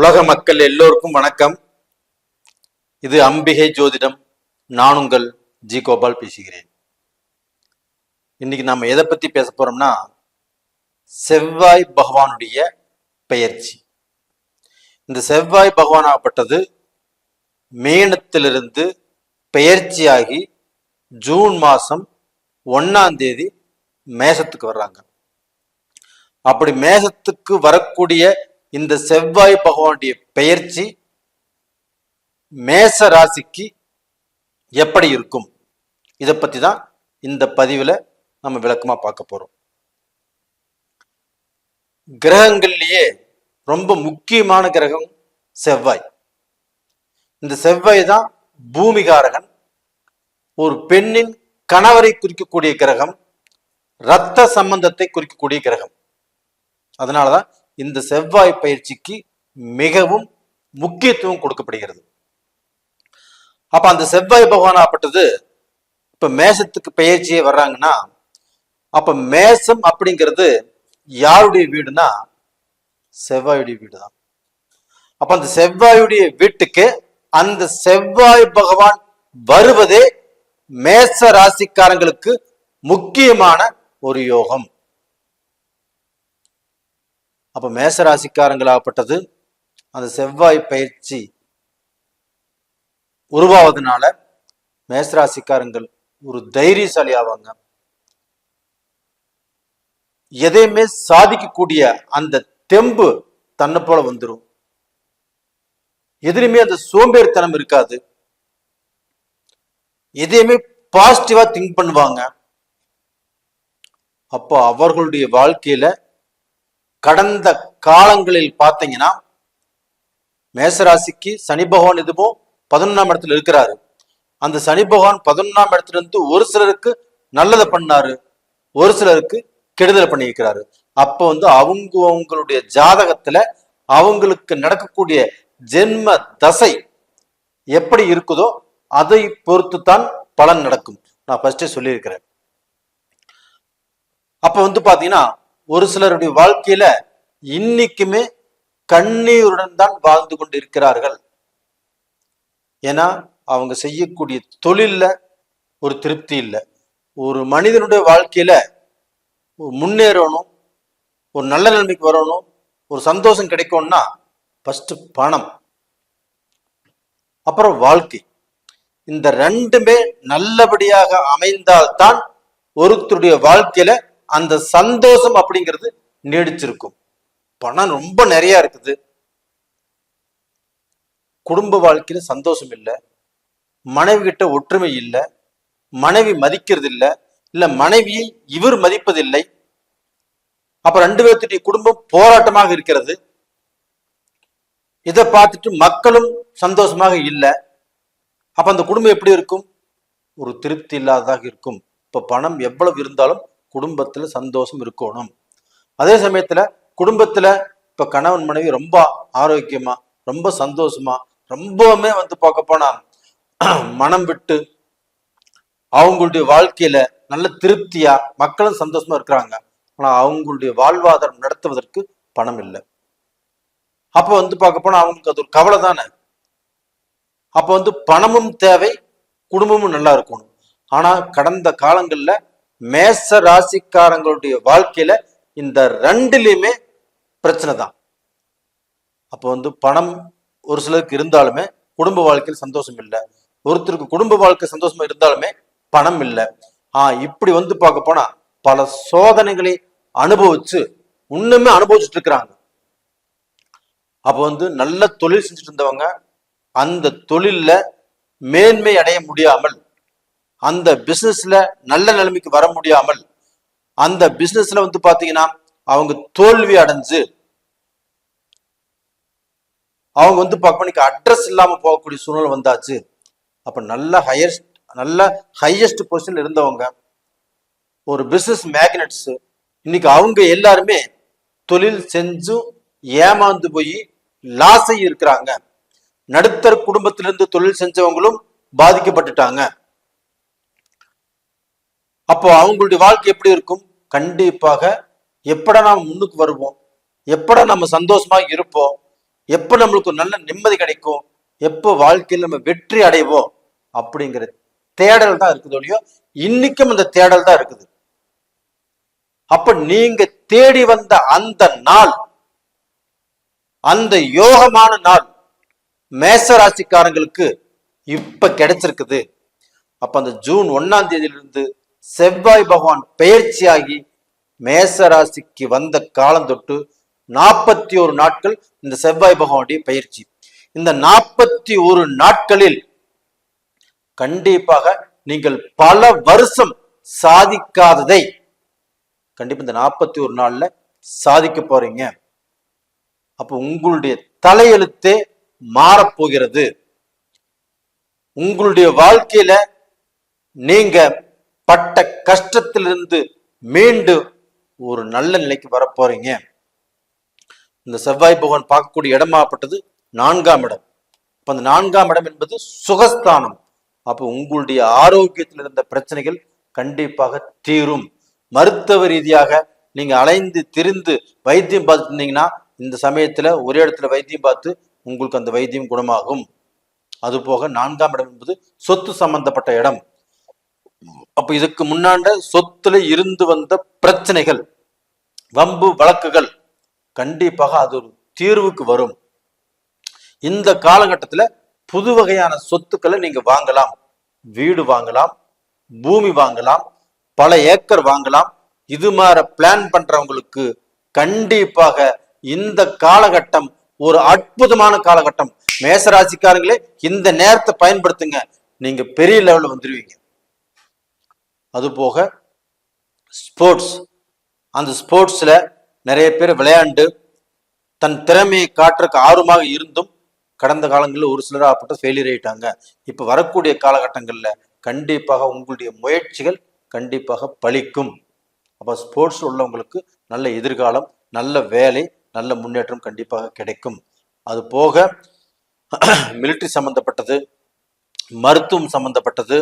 உலக மக்கள் எல்லோருக்கும் வணக்கம். இது அம்பிகை ஜோதிடம். நான் உங்கள் ஜி கோபால் பேசுகிறேன். இன்னைக்கு நாம் எதை பத்தி பேச போறோம்னா செவ்வாய் பகவானுடைய பெயர்ச்சி. இந்த செவ்வாய் பகவானாகப்பட்டது மேனத்திலிருந்து பெயர்ச்சியாகி ஜூன் மாசம் ஒன்றாம் தேதி மேசத்துக்கு வர்றாங்க. அப்படி மேசத்துக்கு வரக்கூடிய இந்த செவ்வாய் பகவானுடைய பெயர்ச்சி மேச ராசிக்கு எப்படி இருக்கும்? இதை பற்றி தான் இந்த பதிவில் நம்ம விளக்கமா பார்க்க போறோம். கிரகங்கள்லயே ரொம்ப முக்கியமான கிரகம் செவ்வாய். இந்த செவ்வாய் தான் பூமிகாரகன். ஒரு பெண்ணின் கணவரை குறிக்கக்கூடிய கிரகம் இரத்த சம்பந்தத்தை குறிக்கக்கூடிய கிரகம். அதனாலதான் இந்த செவ்வாய் பயிற்சிக்கு மிகவும் முக்கியத்துவம் கொடுக்கப்படுகிறது. அப்ப அந்த செவ்வாய் பகவான் ஆப்பட்டது இப்ப மேசத்துக்கு பயிற்சியே வர்றாங்கன்னா அப்ப மேசம் அப்படிங்கிறது யாருடைய வீடுனா செவ்வாயுடைய வீடு தான் அப்ப அந்த செவ்வாயுடைய வீட்டுக்கு அந்த செவ்வாய் பகவான் வருவதே மேச ராசிக்காரங்களுக்கு முக்கியமான ஒரு யோகம். அப்ப மேசராசிக்காரங்களாகப்பட்டது அந்த செவ்வாய் பயிற்சி உருவாவதுனால மேசராசிக்காரங்கள் ஒரு தைரியசாலி ஆவாங்க. எதையுமே சாதிக்கக்கூடிய அந்த தெம்பு தன்னை போல வந்துடும் எதிலுமே அந்த சோம்பேறித்தனம் இருக்காது. எதையுமே பாசிட்டிவா திங்க் பண்ணுவாங்க. அப்போ அவர்களுடைய வாழ்க்கையில கடந்த காலங்களில் பார்த்தீங்கன்னா மேசராசிக்கு சனி பகவான் இதுவும் பதினொன்றாம் இடத்துல இருக்கிறாரு. அந்த சனி பகவான் பதினொன்றாம் இடத்துல இருந்து ஒரு சிலருக்கு நல்லதை பண்ணாரு ஒரு சிலருக்கு கெடுதலை பண்ணியிருக்கிறாரு. அப்போ வந்து அவங்க அவங்களுடைய ஜாதகத்துல அவங்களுக்கு நடக்கக்கூடிய ஜென்ம தசை எப்படி இருக்குதோ அதை பொறுத்து தான் பலன் நடக்கும். நான் ஃபர்ஸ்டே சொல்லியிருக்கிறேன். அப்ப வந்து பாத்தீங்கன்னா ஒரு சிலருடைய வாழ்க்கையில இன்னைக்குமே கண்ணீருடன் தான் வாழ்ந்து கொண்டு இருக்கிறார்கள் ஏன்னா அவங்க செய்யக்கூடிய தொழில்ல ஒரு திருப்தி இல்லை. ஒரு மனிதனுடைய வாழ்க்கையில ஒரு முன்னேறணும் ஒரு நல்ல நிலைமைக்கு வரணும் ஒரு சந்தோஷம் கிடைக்கும்னா ஃபஸ்ட்டு பணம் அப்புறம் வாழ்க்கை. இந்த ரெண்டுமே நல்லபடியாக அமைந்தால்தான் ஒருத்தருடைய வாழ்க்கையில அந்த சந்தோஷம் அப்படிங்கிறது நீடிச்சிருக்கும். பணம் ரொம்ப நிறைய இருக்குது. குடும்ப வாழ்க்கையில சந்தோஷம் இல்லை. மனைவி கிட்ட ஒற்றுமை இல்லை. மனைவி மதிக்கிறது இல்லை. இல்ல மனைவியை இவர் மதிப்பதில்லை. அப்ப ரெண்டு பேர்த்துடைய குடும்பம் போராட்டமாக இருக்கிறது. இதை பார்த்துட்டு மக்களும் சந்தோஷமாக இல்லை. அப்ப அந்த குடும்பம் எப்படி இருக்கும்? ஒரு திருப்தி இல்லாததாக இருக்கும். இப்ப பணம் எவ்வளவு இருந்தாலும் குடும்பத்துல சந்தோஷம் இருக்கணும். அதே சமயத்துல குடும்பத்துல இப்ப கணவன் மனைவி ரொம்ப ஆரோக்கியமா ரொம்ப சந்தோஷமா ரொம்பவுமே வந்து பார்க்க போனா மனம் விட்டு அவங்களுடைய வாழ்க்கையில நல்ல திருப்தியா மக்களும் சந்தோஷமா இருக்கிறாங்க. ஆனா அவங்களுடைய வாழ்வாதாரம் நடத்துவதற்கு பணம் இல்லை. அப்ப வந்து பார்க்க போனா அவங்களுக்கு அது ஒரு கவலை தானே. அப்ப வந்து பணமும் தேவை குடும்பமும் நல்லா இருக்கணும். ஆனா கடந்த காலங்கள்ல மேச ராசிக்காரங்களுடைய வாழ்க்கையில இந்த ரெண்டுலயுமே பிரச்சனை தான். அப்போ வந்து பணம் ஒரு சிலருக்கு இருந்தாலுமே குடும்ப வாழ்க்கையில் சந்தோஷம் இல்லை. ஒருத்தருக்கு குடும்ப வாழ்க்கை சந்தோஷமா இருந்தாலுமே பணம் இல்லை. ஆஹ் இப்படி வந்து பார்க்க போனா பல சோதனைகளை அனுபவிச்சு இன்னுமே அனுபவிச்சுட்டு இருக்கிறாங்க. அப்போ வந்து நல்ல தொழில் செஞ்சுட்டு இருந்தவங்க அந்த தொழில்ல மேன்மை அடைய முடியாமல் அந்த பிஸ்னஸ்ல நல்ல நிலைமைக்கு வர முடியாமல் அந்த பிஸ்னஸ்ல வந்து பாத்தீங்கன்னா அவங்க தோல்வி அடைஞ்சு அவங்க வந்து பார்க்கணும் அட்ரஸ் இல்லாம போகக்கூடிய சூழ்நிலை வந்தாச்சு. அப்ப நல்ல ஹையஸ்ட் நல்ல ஹையஸ்ட் பொசிஷன் இருந்தவங்க ஒரு பிசினஸ் மேக்னட்ஸ் இன்னைக்கு அவங்க எல்லாருமே தொழில் செஞ்சும் ஏமாந்து போய் லாஸை இருக்கிறாங்க. நடுத்தர குடும்பத்திலிருந்து தொழில் செஞ்சவங்களும் பாதிக்கப்பட்டுட்டாங்க. அப்போ அவங்களுடைய வாழ்க்கை எப்படி இருக்கும்? கண்டிப்பாக எப்படா நாம் முன்னுக்கு வருவோம்? எப்படா நம்ம சந்தோஷமா இருப்போம்? எப்போ நம்மளுக்கு நல்ல நிம்மதி கிடைக்கும்? எப்போ வாழ்க்கையில் நம்ம வெற்றி அடைவோம்? அப்படிங்கிற தேடல் தான் இருக்குது ஒழியோ இன்னைக்கும் அந்த தேடல் தான் இருக்குது. அப்ப நீங்க தேடி வந்த அந்த நாள் அந்த யோகமான நாள் மேச ராசிக்காரங்களுக்கு இப்ப கிடைச்சிருக்குது. அப்ப அந்த ஜூன் ஒன்னாம் தேதியிலிருந்து செவ்வாய் பகவான் பெயர்ச்சியாகி மேச ராசிக்கு வந்த காலம் தொட்டு நாற்பத்தி ஒரு நாட்கள் இந்த செவ்வாய் பகவானுடைய பயிற்சி. இந்த நாற்பத்தி ஒரு நாட்களில் கண்டிப்பாக நீங்கள் பல வருஷம் சாதிக்காததை கண்டிப்பா இந்த நாற்பத்தி ஒரு நாள்ல சாதிக்க போறீங்க. அப்போ உங்களுடைய தலையெழுத்தே மாறப்போகிறது. உங்களுடைய வாழ்க்கையில நீங்க பட்ட கஷ்டத்திலிருந்து மீண்டு ஒரு நல்ல நிலைக்கு வரப்போறீங்க. இந்த செவ்வாய் பகவான் பார்க்கக்கூடிய இடமாப்பட்டது நான்காம் இடம். இப்போ அந்த நான்காம் இடம் என்பது சுகஸ்தானம். அப்போ உங்களுடைய ஆரோக்கியத்தில் இருந்த பிரச்சனைகள் கண்டிப்பாக தீரும். மருத்துவ ரீதியாக நீங்க அலைந்து திரிந்து வைத்தியம் பார்த்துட்டு இருந்தீங்கன்னா இந்த சமயத்துல ஒரே இடத்துல வைத்தியம் பார்த்து உங்களுக்கு அந்த வைத்தியம் குணமாகும். அதுபோக நான்காம் இடம் என்பது சொத்து சம்பந்தப்பட்ட இடம். அப்ப இதுக்கு முன்னாண்ட சொத்துல இருந்து வந்த பிரச்சனைகள் வம்பு வழக்குகள் கண்டிப்பாக அது ஒரு தீர்வுக்கு வரும். இந்த காலகட்டத்துல புது வகையான சொத்துக்களை நீங்க வாங்கலாம். வீடு வாங்கலாம் பூமி வாங்கலாம் பல ஏக்கர் வாங்கலாம். இது மாதிரி பிளான் பண்றவங்களுக்கு கண்டிப்பாக இந்த காலகட்டம் ஒரு அற்புதமான காலகட்டம். மேசராசிக்காரங்களே இந்த நேரத்தை பயன்படுத்துங்க. நீங்க பெரிய லெவல்ல வந்துருவீங்க. அது போக ஸ்போர்ட்ஸ் அந்த ஸ்போர்ட்ஸில் நிறைய பேர் விளையாண்டு தன் திறமையை காட்டுறதுக்கு ஆர்வமாக இருந்தும் கடந்த காலங்களில் ஒரு சிலர் அப்பட்ட ஃபெயிலியர் ஆயிட்டாங்க. இப்போ வரக்கூடிய காலகட்டங்களில் கண்டிப்பாக உங்களுடைய முயற்சிகள் கண்டிப்பாக பலிக்கும். அப்போ ஸ்போர்ட்ஸ் உள்ளவங்களுக்கு நல்ல எதிர்காலம் நல்ல வேலை நல்ல முன்னேற்றம் கண்டிப்பாக கிடைக்கும். அது போக மிலிட்ரி சம்பந்தப்பட்டது மருத்துவம் சம்பந்தப்பட்டது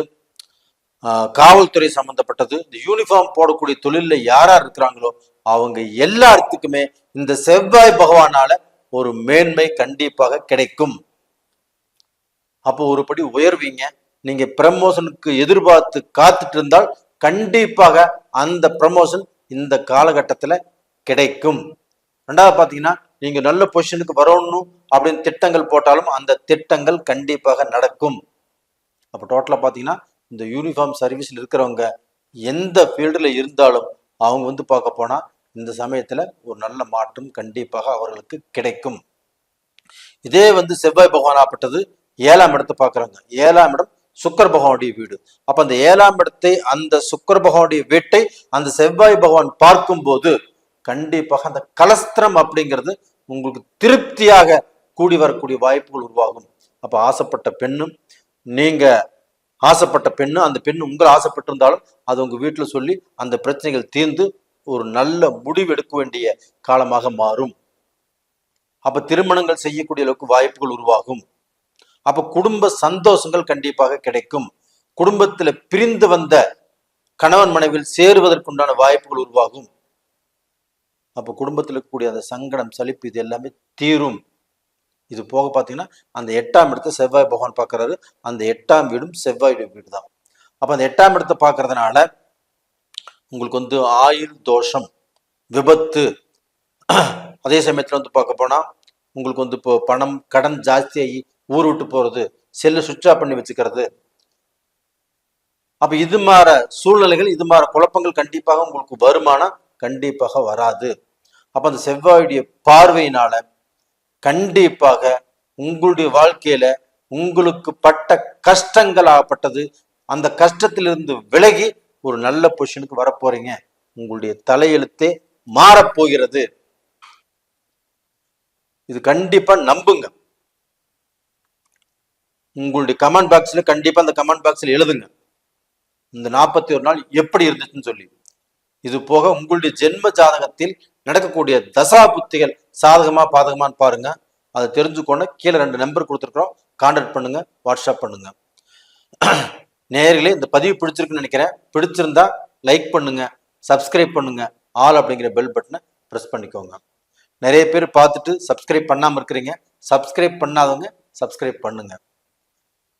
காவல்துறை சம்பந்தப்பட்டது. இந்த யூனிஃபார்ம் போடக்கூடிய தொழில யாரா இருக்கிறாங்களோ அவங்க எல்லாத்துக்குமே இந்த செவ்வாய் பகவானால ஒரு மேன்மை கண்டிப்பாக கிடைக்கும். அப்போ ஒரு படி உயர்வீங்க. நீங்க ப்ரமோஷனுக்கு எதிர்பார்த்து காத்துட்டு இருந்தால் கண்டிப்பாக அந்த ப்ரமோஷன் இந்த காலகட்டத்துல கிடைக்கும். ரெண்டாவது பாத்தீங்கன்னா நீங்க நல்ல பொசிஷனுக்கு வரணும் அப்படின்னு திட்டங்கள் போட்டாலும் அந்த திட்டங்கள் கண்டிப்பாக நடக்கும். அப்போ டோட்டலா பாத்தீங்கன்னா இந்த யூனிஃபார்ம் சர்வீஸ்ல இருக்கிறவங்க எந்த ஃபீல்டில் இருந்தாலும் அவங்க வந்து பார்க்க போனா இந்த சமயத்துல ஒரு நல்ல மாற்றம் கண்டிப்பாக அவர்களுக்கு கிடைக்கும். இதே வந்து செவ்வாய் பகவான் ஆப்பட்டது ஏழாம் இடத்தை பார்க்குறாங்க. ஏழாம் இடம் சுக்கர் பகவானுடைய வீடு. அப்ப அந்த ஏழாம் இடத்தை அந்த சுக்கர் பகவானுடைய வீட்டை அந்த செவ்வாய் பகவான் பார்க்கும்போது கண்டிப்பாக அந்த கலஸ்திரம் அப்படிங்கிறது உங்களுக்கு திருப்தியாக கூடி வரக்கூடிய வாய்ப்புகள் உருவாகும். அப்போ ஆசைப்பட்ட பெண்ணும் நீங்க ஆசைப்பட்ட பெண்ணு அந்த பெண் உங்களை ஆசைப்பட்டிருந்தாலும் அது உங்க வீட்டில் சொல்லி அந்த பிரச்சனைகள் தீர்ந்து ஒரு நல்ல முடிவு எடுக்க வேண்டிய காலமாக மாறும். அப்போ திருமணங்கள் செய்யக்கூடிய அளவுக்கு வாய்ப்புகள் உருவாகும். அப்போ குடும்ப சந்தோஷங்கள் கண்டிப்பாக கிடைக்கும். குடும்பத்தில் பிரிந்து வந்த கணவன் மனைவியில் சேருவதற்குண்டான வாய்ப்புகள் உருவாகும். அப்போ குடும்பத்தில் இருக்கக்கூடிய அந்த சங்கடம் சலிப்பு இது எல்லாமே தீரும். இது போக பார்த்தீங்கன்னா அந்த எட்டாம் இடத்தை செவ்வாய் பகவான் பார்க்குறாரு. அந்த எட்டாம் வீடும் செவ்வாயுடைய வீடு தான் அப்போ அந்த எட்டாம் இடத்தை பார்க்கறதுனால உங்களுக்கு வந்து ஆயுள் தோஷம் விபத்து அதே சமயத்தில் வந்து பார்க்க போனால் உங்களுக்கு வந்து இப்போ பணம் கடன் ஜாஸ்தியாகி ஊர் விட்டு போகிறது செல்லு சுவிட்ச் ஆஃப் பண்ணி வச்சுக்கிறது. அப்போ இது மாற சூழ்நிலைகள் இது மாற குழப்பங்கள் கண்டிப்பாக உங்களுக்கு வருமானம் கண்டிப்பாக வராது. அப்போ அந்த செவ்வாயுடைய பார்வையினால கண்டிப்பாக உங்களுடைய வாழ்க்கையில உங்களுக்கு பட்ட கஷ்டங்கள் ஆகப்பட்டது அந்த கஷ்டத்திலிருந்து விலகி ஒரு நல்ல பொசிஷனுக்கு வரப்போறீங்க. உங்களுடைய தலையெழுத்தே மாறப்போகிறது. இது கண்டிப்பா நம்புங்க. உங்களுடைய கமெண்ட் பாக்ஸ்ல கண்டிப்பா அந்த கமெண்ட் பாக்ஸ்ல எழுதுங்க. இந்த நாற்பத்தி ஒரு நாள் எப்படி இருந்துச்சுன்னு சொல்லி. இது போக உங்களுடைய ஜென்ம ஜாதகத்தில் நடக்கக்கூடிய தசா புத்திகள் சாதகமா பாதகமான்னு பாருங்க. அதை தெரிஞ்சுக்கோன்னு கீழே ரெண்டு நம்பர் கொடுத்துருக்குறோம். கான்டாக்ட் பண்ணுங்க வாட்ஸ்அப் பண்ணுங்க. நேர்களே இந்த பதிவு பிடிச்சிருக்குன்னு நினைக்கிறேன். பிடிச்சிருந்தா லைக் பண்ணுங்க சப்ஸ்கிரைப் பண்ணுங்க. ஆல் அப்படிங்கிற பெல் பட்டனை ப்ரெஸ் பண்ணிக்கோங்க. நிறைய பேர் பார்த்துட்டு சப்ஸ்கிரைப் பண்ணாமல் இருக்கிறீங்க. சப்ஸ்கிரைப் பண்ணாதவங்க சப்ஸ்கிரைப் பண்ணுங்க.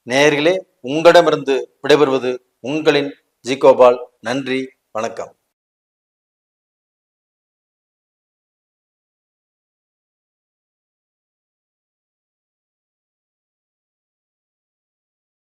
நேர்களே உங்களிடமிருந்து விடைபெறுவது உங்களின் ஜி கோபால். நன்றி வணக்கம்.